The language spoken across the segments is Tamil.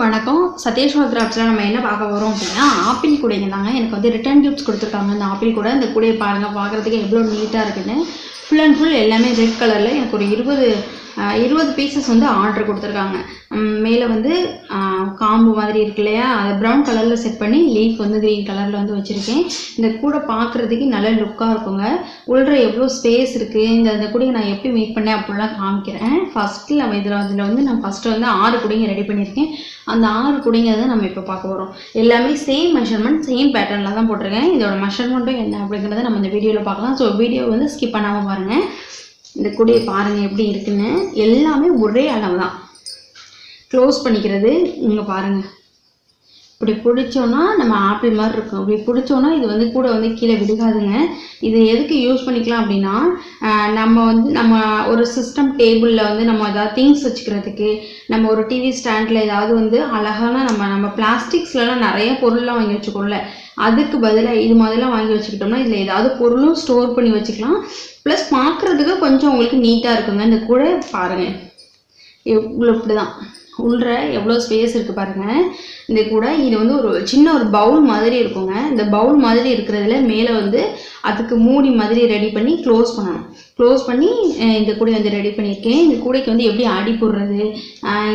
வணக்கம். சதீஷ்வா கிராஃப்ட்ஸில் நம்ம என்ன பார்க்க போகிறோம் அப்படின்னா ஆப்பிள் கூடைங்க தாங்க. எனக்கு வந்து ரிட்டர்ன் கிஃப்ட்ஸ் கொடுத்துருக்காங்க இந்த ஆப்பிள் கூட. இந்த கூடையை பாருங்கள் பார்க்குறதுக்கு எவ்வளோ நீட்டாக இருக்குன்னு. ஃபுல் அண்ட் ஃபுல் எல்லாமே ரெட் கலரில் எனக்கு ஒரு இருபது இருபது பீசஸ் வந்து ஆர்டர் கொடுத்துருக்காங்க. மேலே வந்து காம்பு மாதிரி இருக்கு இல்லையா? அதை ப்ரௌன் கலரில் செட் பண்ணி லீஃப் வந்து க்ரீன் கலரில் வந்து வச்சுருக்கேன். இந்த கூடை பார்க்குறதுக்கு நல்ல லுக்காக இருக்குங்க. உள்ள எவ்வளோ ஸ்பேஸ் இருக்குது இந்த அந்த கூடையை நான் எப்படி மேக் பண்ணேன் அப்படிலாம் காமிக்கிறேன். ஃபஸ்ட்டு நம்ம இதில் வந்து நான் ஃபஸ்ட்டு வந்து ஆறு கூடையும் ரெடி பண்ணியிருக்கேன். அந்த ஆறு குடிங்கிறத நம்ம இப்போ பார்க்க போகிறோம் எல்லாமே சேம் மெஷர்மெண்ட் சேம் பேட்டர்னில் தான் போட்டிருக்கேன். இதோட மெஷர்மெண்ட்டும் என்ன அப்படிங்கிறத நம்ம இந்த வீடியோவில் பார்க்கலாம். ஸோ வீடியோ வந்து ஸ்கிப் பண்ணாமல் பாருங்கள் இந்த குடியை பாருங்கள் எப்படி இருக்குன்னு. எல்லாமே ஒரே அளவு தான் க்ளோஸ் பண்ணிக்கிறது இங்கே பாருங்கள் இப்படி பிடிச்சோன்னா நம்ம ஆப்பிள் மாதிரி இருக்கும். இப்படி பிடிச்சோன்னா இது வந்து கூட வந்து கீழே விடுகாதுங்க இது எதுக்கு யூஸ் பண்ணிக்கலாம் அப்படின்னா நம்ம வந்து நம்ம ஒரு சிஸ்டம் டேபிளில் வந்து நம்ம ஏதாவது திங்ஸ் வச்சுக்கிறதுக்கு நம்ம ஒரு டிவி ஸ்டாண்டில் ஏதாவது வந்து அழகான நம்ம நம்ம பிளாஸ்டிக்ஸ்லலாம் நிறைய பொருள்லாம் வாங்கி வச்சுக்கோம்ல. அதுக்கு பதிலாக இது மாதிரிலாம் வாங்கி வச்சுக்கிட்டோம்னா இதில் ஏதாவது பொருளும் ஸ்டோர் பண்ணி வச்சுக்கலாம். ப்ளஸ் பார்க்குறதுக்கு கொஞ்சம் உங்களுக்கு நீட்டாக இருக்குங்க. இந்த கூட பாருங்கள் இவ்வளோ இப்படி தான் உள்ற எவ்வளோ ஸ்பேஸ் இருக்குது பாருங்கள் இந்த கூட இது வந்து ஒரு சின்ன ஒரு பவுல் மாதிரி இருக்குங்க. இந்த பவுல் மாதிரி இருக்கிறதுல மேலே வந்து அதுக்கு மூடி மாதிரி ரெடி பண்ணி க்ளோஸ் பண்ணணும். க்ளோஸ் பண்ணி இந்த கூடை வந்து ரெடி பண்ணியிருக்கேன். இந்த கூடைக்கு வந்து எப்படி அடி போடுறது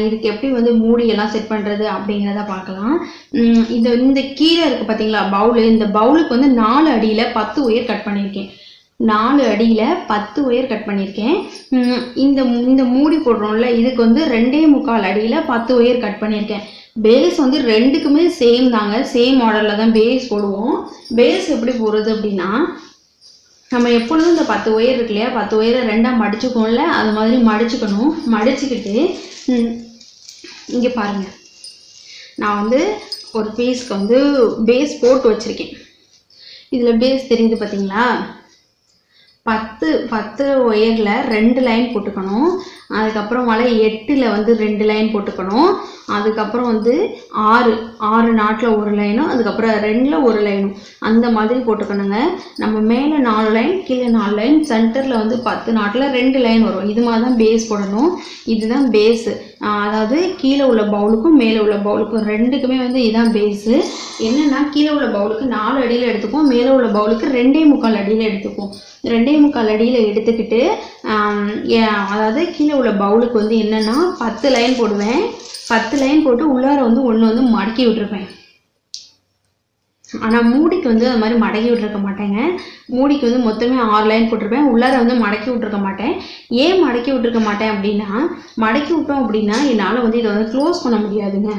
இதுக்கு எப்படி வந்து மூடி எல்லாம் செட் பண்ணுறது அப்படிங்கிறத பார்க்கலாம். இந்த இந்த கீழே இருக்குது பார்த்தீங்களா பவுலு இந்த பவுலுக்கு வந்து நாலு அடியில் பத்து உயர் கட் பண்ணியிருக்கேன். நாலு அடியில் பத்து ஒயர் கட் பண்ணியிருக்கேன். இந்த இந்த மூடி போடுறோம்ல இதுக்கு வந்து ரெண்டே முக்கால் அடியில் பத்து ஒயர் கட் பண்ணியிருக்கேன். பேஸ் வந்து ரெண்டுக்குமே சேம் தாங்க சேம் மாடலில் தான் பேஸ் போடுவோம். பேஸ் எப்படி போடுறது அப்படின்னா நம்ம எப்பொழுதும் இந்த பத்து ஒயர் இருக்கு இல்லையா பத்து ஒயரை ரெண்டாக மடிச்சுக்கோம்ல அது மாதிரி மடிச்சுக்கணும். மடிச்சுக்கிட்டு இங்கே பாருங்கள் நான் வந்து ஒரு பீஸ்க்கு வந்து பேஸ் போட்டு வச்சுருக்கேன். இதில் பேஸ் தெரியுது பார்த்தீங்களா பத்து பத்து ஒயரில் ரெண்டு லைன் போட்டுக்கணும். அதுக்கப்புறம் மலை எட்டில் வந்து ரெண்டு லைன் போட்டுக்கணும். அதுக்கப்புறம் வந்து ஆறு ஆறு நாட்டில் ஒரு லைனும் அதுக்கப்புறம் ரெண்டில் ஒரு லைனும் அந்த மாதிரி போட்டுக்கணுங்க. நம்ம மேலே நாலு லைன் கீழே நாலு லைன் சென்டரில் வந்து பத்து நாட்டில் ரெண்டு லைன் வரும். இது மாதிரி தான் பேஸ் போடணும். இதுதான் பேஸு அதாவது கீழே உள்ள பவுலுக்கும் மேலே உள்ள பவுலுக்கும் ரெண்டுக்குமே வந்து இதுதான் பேஸு என்னென்னா கீழே உள்ள பவுலுக்கு நாலு அடியில் எடுத்துக்கும் மேலே உள்ள பவுலுக்கு ரெண்டே முக்கால் அடியில் எடுத்துப்போம் ரெண்டே முக்கால் அடியில் எடுத்துக்கிட்டு ஏ- அதாவது கீழே உள்ள பவுலுக்கு வந்து என்னென்னா பத்து லைன் போடுவேன். பத்து லைன் போட்டு உள்ளார வந்து ஒன்று வந்து மடக்கி விட்டுருப்பேன் ஆனால் மூடிக்கு வந்து அது மாதிரி மடக்கி விட்டுருக்க மாட்டேங்க. மூடிக்கு வந்து மொத்தமே ஆறு லைன் போட்டிருப்பேன். உள்ளார வந்து மடக்கி விட்டுருக்க மாட்டேன். ஏன் மடக்கி விட்டுருக்க மாட்டேன் அப்படின்னா மடக்கி விட்டோம் அப்படின்னா என்னால் வந்து இதை வந்து க்ளோஸ் பண்ண முடியாதுங்க.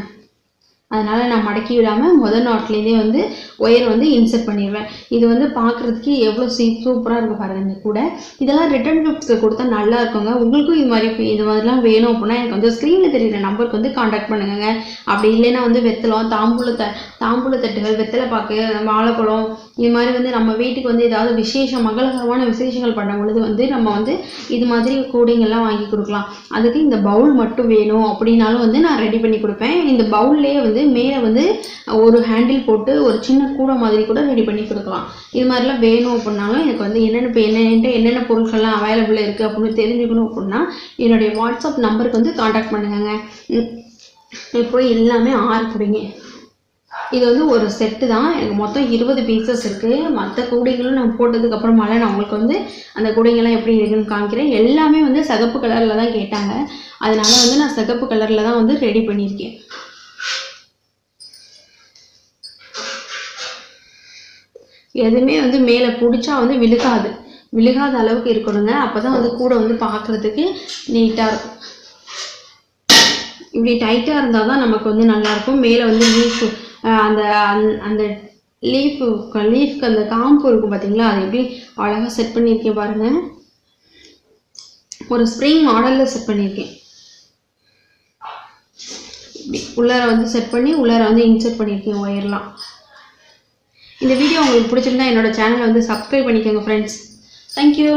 அதனால் நான் மடக்கி விடாமல் முதல் நாட்லேருந்தே வந்து ஒயர் வந்து இன்சர்ட் பண்ணிடுவேன். இது வந்து பார்க்குறதுக்கு எவ்வளோ சீ சூப்பராக இருக்கும் பாருங்க இந்த கூட. இதெல்லாம் ரிட்டர்ன் கிஃப்ட்ஸில் கொடுத்தா நல்லா இருக்குங்க. உங்களுக்கும் இது மாதிரி இது மாதிரிலாம் வேணும் அப்படின்னா எனக்கு வந்து ஸ்க்ரீனில் தெரியுற நம்பருக்கு வந்து காண்டாக்ட் பண்ணுங்க அப்படி இல்லைன்னா வந்து வெத்தலம் தாம்பூல த தாம்பூல தட்டுகள் வெத்தலை பாக்கு வாழைப்பழம் இது மாதிரி வந்து நம்ம வீட்டுக்கு வந்து ஏதாவது விசேஷம் மங்களகரமான விசேஷங்கள் பண்ணும் பொழுது வந்து நம்ம வந்து இது மாதிரி கூடைங்கள்லாம் வாங்கி கொடுக்கலாம். அதுக்கு இந்த பவுல் மட்டும் வேணும் அப்படின்னாலும் வந்து நான் ரெடி பண்ணி கொடுப்பேன். இந்த பவுல்லையே வந்து மேலே வந்து ஒரு ஹேண்டில் போட்டு ஒரு சின்ன கூடை மாதிரி கூட ரெடி பண்ணி கொடுக்கலாம். இது மாதிரிலாம் வேணும் அப்படின்னாலும் எனக்கு வந்து என்னென்ன இப்போ என்னென்ன என்னென்ன பொருட்கள்லாம் அவைலபிளாக இருக்குது அப்படின்னு தெரிஞ்சுக்கணும் அப்படின்னா என்னுடைய வாட்ஸ்அப் நம்பருக்கு வந்து காண்டாக்ட் பண்ணுங்கங்க. இப்போ எல்லாமே ஆறு குடிங்க. இது வந்து ஒரு செட்டு தான். எனக்கு மொத்தம் இருபது பீசஸ் இருக்குது மற்ற கூடைகளும் நான் போட்டதுக்கப்புறமால நான் உங்களுக்கு வந்து அந்த கூடைங்கள்லாம் எப்படி இருக்குன்னு காமிக்கிறேன். எல்லாமே வந்து சிகப்பு கலரில் தான் கேட்டாங்க. அதனால வந்து நான் சிகப்பு கலரில் தான் வந்து ரெடி பண்ணியிருக்கேன். எதுவுமே வந்து மேலே பிடிச்சா வந்து விழுகாது. விழுகாத அளவுக்கு இருக்கணுங்க. அப்போ தான் வந்து கூடை வந்து பார்க்குறதுக்கு நீட்டாக இருக்கும். இப்படி டைட்டாக இருந்தால் தான் நமக்கு வந்து நல்லாயிருக்கும் மேலே வந்து லீஃப் அந்த அந்த- அந்த லீஃபு லீஃப்க்கு அந்த காம்பு இருக்கும் பார்த்தீங்களா அது எப்படி அழகாக செட் பண்ணியிருக்கேன் பாருங்கள் ஒரு ஸ்ப்ரிங் மாடலில் செட் பண்ணியிருக்கேன். இப்படி உள்ளார வந்து செட் பண்ணி உள்ளார வந்து இன்செர்ட் பண்ணியிருக்கேன் ஒயர்லாம் இந்த வீடியோ உங்களுக்கு பிடிச்சிருந்தா என்னோட சேனலை வந்து சப்ஸ்கிரைப் பண்ணிக்கோங்க ஃப்ரெண்ட்ஸ் தேங்க்யூ